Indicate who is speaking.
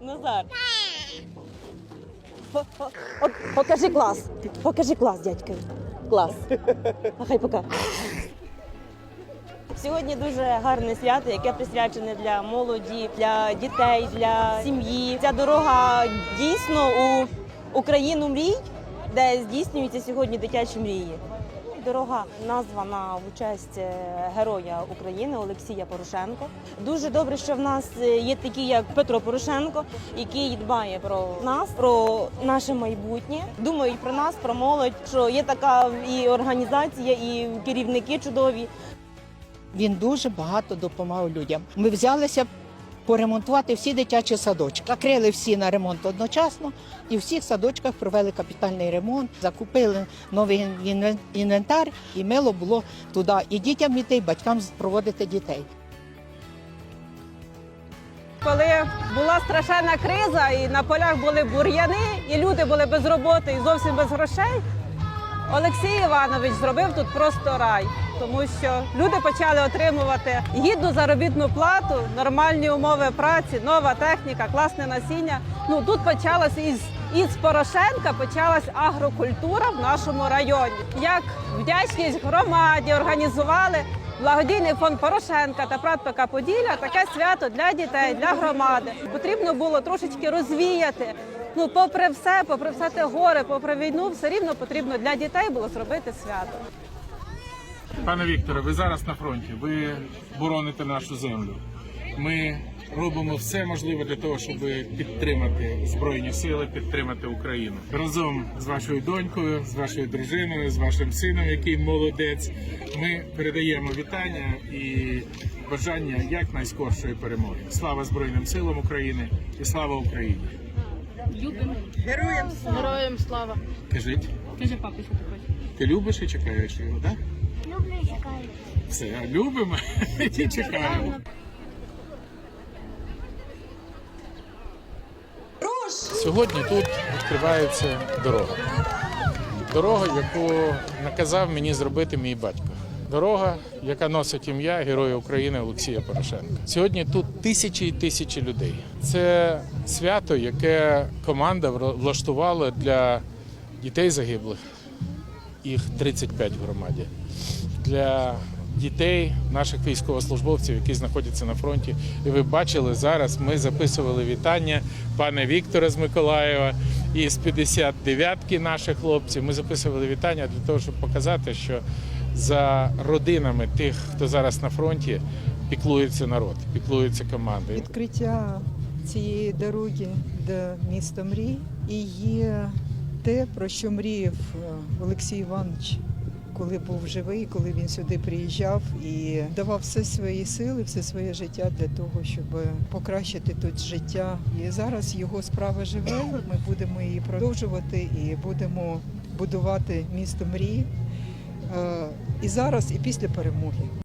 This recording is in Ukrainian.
Speaker 1: Назар. От Покажи клас. Покажи клас, дядька. Клас. А хай пока. Сьогодні дуже гарне свято, яке присвячене для молоді, для дітей, для сім'ї. Ця дорога дійсно у Україну мрій, де здійснюються сьогодні дитячі мрії. Дорога названа в честь е, героя України Олексія Порошенко. Дуже добре, що в нас е, є такі, як Петро Порошенко, який дбає про нас, про наше майбутнє. Думають про нас, про молодь, що є така і організація, і керівники чудові.
Speaker 2: Він дуже багато допомагав людям. Ми взялися поремонтувати всі дитячі садочки. Закрили всі на ремонт одночасно, і в всіх садочках провели капітальний ремонт, закупили новий інвентар, і мило було туди і дітям іти, і батькам проводити дітей.
Speaker 3: Коли була страшенна криза, і на полях були бур'яни, і люди були без роботи і зовсім без грошей, Олексій Іванович зробив тут просто рай, тому що люди почали отримувати гідну заробітну плату, нормальні умови праці, нова техніка, класне насіння. Ну тут почалося із. Із Порошенка почалась агрокультура в нашому районі. Як вдячність громаді організували благодійний фонд Порошенка та ПРАТ ПК Поділля таке свято для дітей, для громади. Потрібно було трошечки розвіяти. Ну, попри все, попри все те горе, попри війну, все рівно потрібно для дітей було зробити свято.
Speaker 4: Пане Вікторе, ви зараз на фронті. Ви бороните нашу землю. Ми робимо все можливе для того, щоб підтримати збройні сили, підтримати Україну разом з вашою донькою, з вашою дружиною, з вашим сином, який молодець. Ми передаємо вітання і бажання якнайскоршої перемоги. Слава Збройним силам України і слава Україні!
Speaker 5: Героям слава.
Speaker 4: Кажіть,
Speaker 5: Кажи папі, що ти хочеш.
Speaker 4: ти любиш і чекаєш його, так?
Speaker 6: Люблю і чекаю.
Speaker 4: Все, любимо і чекаємо. Сьогодні тут відкривається дорога. Дорога, яку наказав мені зробити мій батько. Дорога, яка носить ім'я Героя України Олексія Порошенка. Сьогодні тут тисячі і тисячі людей. Це свято, яке команда влаштувала для дітей загиблих. Їх 35 в громаді. Для дітей, наших військовослужбовців, які знаходяться на фронті. І ви бачили зараз. Ми записували вітання пана Віктора з Миколаєва і з 59-ки наших хлопців. Ми записували вітання для того, щоб показати, що за родинами тих, хто зараз на фронті, піклується народ, піклується команда.
Speaker 7: Відкриття цієї дороги до міста мрій і є те, про що мріяв е, Олексій Іванович, коли був живий, коли він сюди приїжджав і давав все свої сили, все своє життя для того, щоб покращити тут життя. І зараз його справа живе. Ми будемо її продовжувати і будемо будувати місто мрій. Е, І зараз, і після перемоги.